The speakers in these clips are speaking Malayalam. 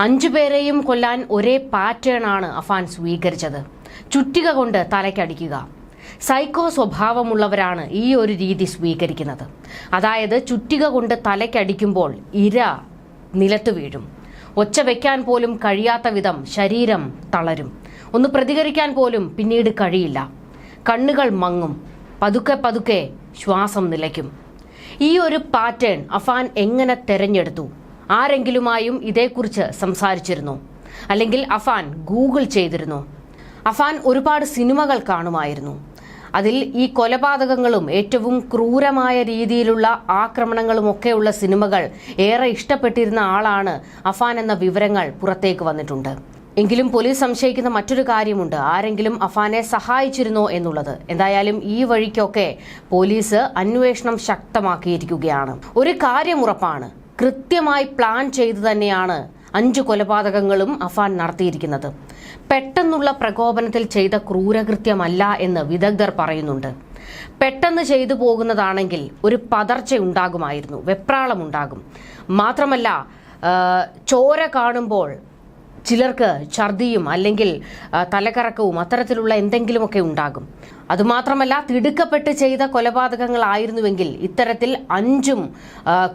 അഞ്ചു പേരെയും കൊല്ലാൻ ഒരേ പാറ്റേൺ ആണ് അഫാൻ സ്വീകരിച്ചത്. ചുറ്റിക കൊണ്ട് തലയ്ക്കടിക്കുക. സൈക്കോ സ്വഭാവമുള്ളവരാണ് ഈ ഒരു രീതി സ്വീകരിക്കുന്നത്. അതായത് ചുറ്റിക കൊണ്ട് തലയ്ക്കടിക്കുമ്പോൾ ഇര നിലത്ത് വീഴും. ഒച്ച വെക്കാൻ പോലും കഴിയാത്ത വിധം ശരീരം തളരും. ഒന്ന് പ്രതികരിക്കാൻ പോലും പിന്നീട് കഴിയില്ല. കണ്ണുകൾ മങ്ങും. പതുക്കെ പതുക്കെ ശ്വാസം നിലയ്ക്കും. ഈ ഒരു പാറ്റേൺ അഫാൻ എങ്ങനെ തെരഞ്ഞെടുത്തു? ആരെങ്കിലുമായും ഇതേക്കുറിച്ച് സംസാരിച്ചിരുന്നു. അല്ലെങ്കിൽ അഫാൻ ഗൂഗിൾ ചെയ്തിരുന്നു. അഫാൻ ഒരുപാട് സിനിമകൾ കാണുമായിരുന്നു. അതിൽ ഈ കൊലപാതകങ്ങളും ഏറ്റവും ക്രൂരമായ രീതിയിലുള്ള ആക്രമണങ്ങളും ഒക്കെയുള്ള സിനിമകൾ ഏറെ ഇഷ്ടപ്പെട്ടിരുന്ന ആളാണ് അഫാൻ എന്ന വിവരങ്ങൾ പുറത്തേക്ക് വന്നിട്ടുണ്ട്. എങ്കിലും പോലീസ് സംശയിക്കുന്ന മറ്റൊരു കാര്യമുണ്ട്. ആരെങ്കിലും അഫാനെ സഹായിച്ചിരുന്നോ എന്നുള്ളത്. എന്തായാലും ഈ വഴിക്കൊക്കെ പോലീസ് അന്വേഷണം ശക്തമാക്കിയിരിക്കുകയാണ്. ഒരു കാര്യം ഉറപ്പാണ്. കൃത്യമായി പ്ലാൻ ചെയ്തു തന്നെയാണ് അഞ്ചു കൊലപാതകങ്ങളും അഫാൻ നടത്തിയിരിക്കുന്നത്. പെട്ടെന്നുള്ള പ്രകോപനത്തിൽ ചെയ്ത ക്രൂരകൃത്യമല്ല എന്ന് വിദഗ്ധർ പറയുന്നുണ്ട്. പെട്ടെന്ന് ചെയ്തു പോകുന്നതാണെങ്കിൽ ഒരു പതർച്ച ഉണ്ടാകുമായിരുന്നു വെപ്രാളം ഉണ്ടാകും മാത്രമല്ല ചോര കാണുമ്പോൾ ചിലർക്ക് ഛർദിയും അല്ലെങ്കിൽ തലകറക്കവും അത്തരത്തിലുള്ള എന്തെങ്കിലുമൊക്കെ ഉണ്ടാകും. അതുമാത്രമല്ല തിടുക്കപ്പെട്ട് ചെയ്ത കൊലപാതകങ്ങളായിരുന്നുവെങ്കിൽ ഇത്തരത്തിൽ അഞ്ചും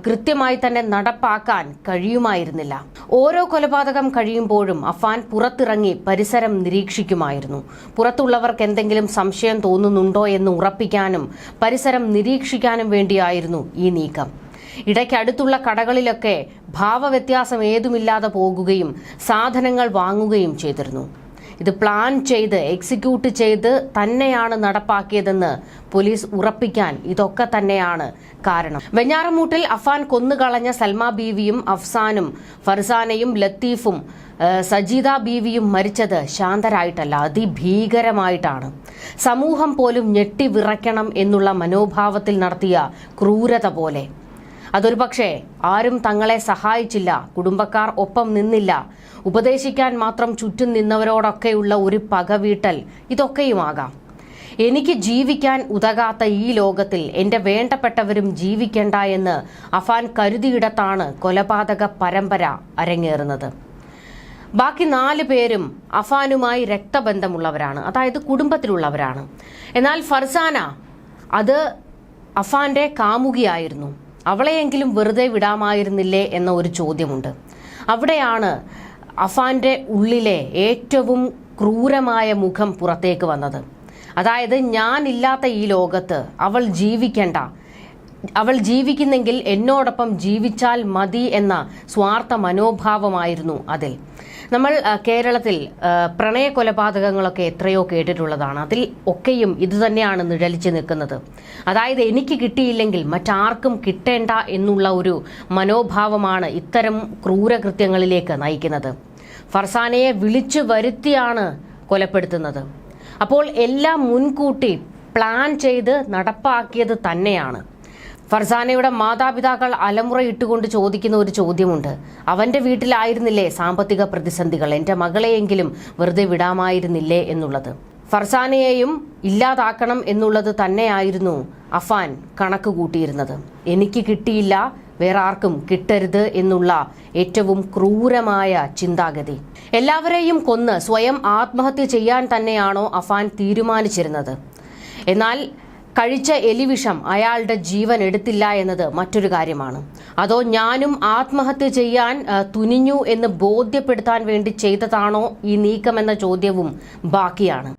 കൃത്യമായി തന്നെ നടപ്പാക്കാൻ കഴിയുമായിരുന്നില്ല. ഓരോ കൊലപാതകം കഴിയുമ്പോഴും അഫാൻ പുറത്തിറങ്ങി പരിസരം നിരീക്ഷിക്കുമായിരുന്നു. പുറത്തുള്ളവർക്ക് എന്തെങ്കിലും സംശയം തോന്നുന്നുണ്ടോ എന്ന് ഉറപ്പിക്കാനും പരിസരം നിരീക്ഷിക്കാനും വേണ്ടിയായിരുന്നു ഈ നീക്കം. ഇടയ്ക്കടുത്തുള്ള കടകളിലൊക്കെ ഭാവവ്യത്യാസം ഏതുമില്ലാതെ പോകുകയും സാധനങ്ങൾ വാങ്ങുകയും ചെയ്തിരുന്നു. ഇത് പ്ലാൻ ചെയ്ത് എക്സിക്യൂട്ട് ചെയ്ത് തന്നെയാണ് നടപ്പാക്കിയതെന്ന് പോലീസ് ഉറപ്പിക്കാൻ ഇതൊക്കെ തന്നെയാണ് കാരണം. വെഞ്ഞാറമൂട്ടിൽ അഫാൻ കൊന്നുകളഞ്ഞ സൽമ ബീവിയും അഫ്സാനും ഫർസാനയും ലത്തീഫും സജീദ ബീവിയും മരിച്ചത് ശാന്തരായിട്ടല്ല അതിഭീകരമായിട്ടാണ്. സമൂഹം പോലും ഞെട്ടിവിറയ്ക്കണം എന്നുള്ള മനോഭാവത്തിൽ നടത്തിയ ക്രൂരത പോലെ. അതൊരു പക്ഷേ ആരും തങ്ങളെ സഹായിച്ചില്ല കുടുംബക്കാർ ഒപ്പം നിന്നില്ല. ഉപദേശിക്കാൻ മാത്രം ചുറ്റും നിന്നവരോടൊക്കെയുള്ള ഒരു പകവീട്ടൽ ഇതൊക്കെയുമാകാം. എനിക്ക് ജീവിക്കാൻ ഉതകാത്ത ഈ ലോകത്തിൽ എന്റെ വേണ്ടപ്പെട്ടവരും ജീവിക്കണ്ട എന്ന് അഫാൻ കരുതിയിടത്താണ് കൊലപാതക പരമ്പര അരങ്ങേറുന്നത്. ബാക്കി നാല് പേരും അഫാനുമായി രക്തബന്ധമുള്ളവരാണ് അതായത് കുടുംബത്തിലുള്ളവരാണ്. എന്നാൽ ഫർസാന അത് അഫാന്റെ കാമുകിയായിരുന്നു. അവളെയെങ്കിലും വെറുതെ വിടാമായിരുന്നില്ലേ എന്ന ഒരു ചോദ്യമുണ്ട്. അവിടെയാണ് അഫാന്റെ ഉള്ളിലെ ഏറ്റവും ക്രൂരമായ മുഖം പുറത്തേക്ക് വന്നത്. അതായത് ഞാനില്ലാത്ത ഈ ലോകത്ത് അവൾ ജീവിക്കണ്ട. അവൾ ജീവിക്കുന്നെങ്കിൽ എന്നോടൊപ്പം ജീവിച്ചാൽ മതി എന്ന സ്വാർത്ഥ മനോഭാവമായിരുന്നു അതിൽ. നമ്മൾ കേരളത്തിൽ പ്രണയ കൊലപാതകങ്ങളൊക്കെ എത്രയോ കേട്ടിട്ടുള്ളതാണ്. അതിൽ ഒക്കെയും ഇതുതന്നെയാണ് നിഴലിച്ച് നിൽക്കുന്നത്. അതായത് എനിക്ക് കിട്ടിയില്ലെങ്കിൽ മറ്റാർക്കും കിട്ടേണ്ട എന്നുള്ള ഒരു മനോഭാവമാണ് ഇത്തരം ക്രൂരകൃത്യങ്ങളിലേക്ക് നയിക്കുന്നത്. ഫർസാനയെ വിളിച്ചു വരുത്തിയാണ് കൊലപ്പെടുത്തുന്നത്. അപ്പോൾ എല്ലാം മുൻകൂട്ടി പ്ലാൻ ചെയ്ത് നടപ്പാക്കിയത് തന്നെയാണ്. ഫർസാനയുടെ മാതാപിതാക്കൾ അലമുറ ഇട്ടുകൊണ്ട് ചോദിക്കുന്ന ഒരു ചോദ്യമുണ്ട്. അവന്റെ വീട്ടിലായിരുന്നില്ലേ സാമ്പത്തിക പ്രതിസന്ധികൾ? എന്റെ മകളെയെങ്കിലും വെറുതെ വിടാമായിരുന്നില്ലേ എന്നുള്ളത്. ഫർസാനയെയും ഇല്ലാതാക്കണം എന്നുള്ളത് തന്നെയായിരുന്നു അഫാൻ കണക്ക് കൂട്ടിയിരുന്നത്. എനിക്ക് കിട്ടിയില്ല വേറെ ആർക്കും കിട്ടരുത് എന്നുള്ള ഏറ്റവും ക്രൂരമായ ചിന്താഗതി. എല്ലാവരെയും കൊന്ന് സ്വയം ആത്മഹത്യ ചെയ്യാൻ തന്നെയാണോ അഫാൻ തീരുമാനിച്ചിരുന്നത്? എന്നാൽ കഴിച്ച എലിവിഷം അയാളുടെ ജീവൻ എടുത്തില്ല എന്നത് മറ്റൊരു കാര്യമാണ്. അതോ ഞാനും ആത്മഹത്യ ചെയ്യാൻ തുനിഞ്ഞു എന്ന് ബോധ്യപ്പെടുത്താൻ വേണ്ടി ചെയ്തതാണോ ഈ നീക്കമെന്ന ചോദ്യവും ബാക്കിയാണ്.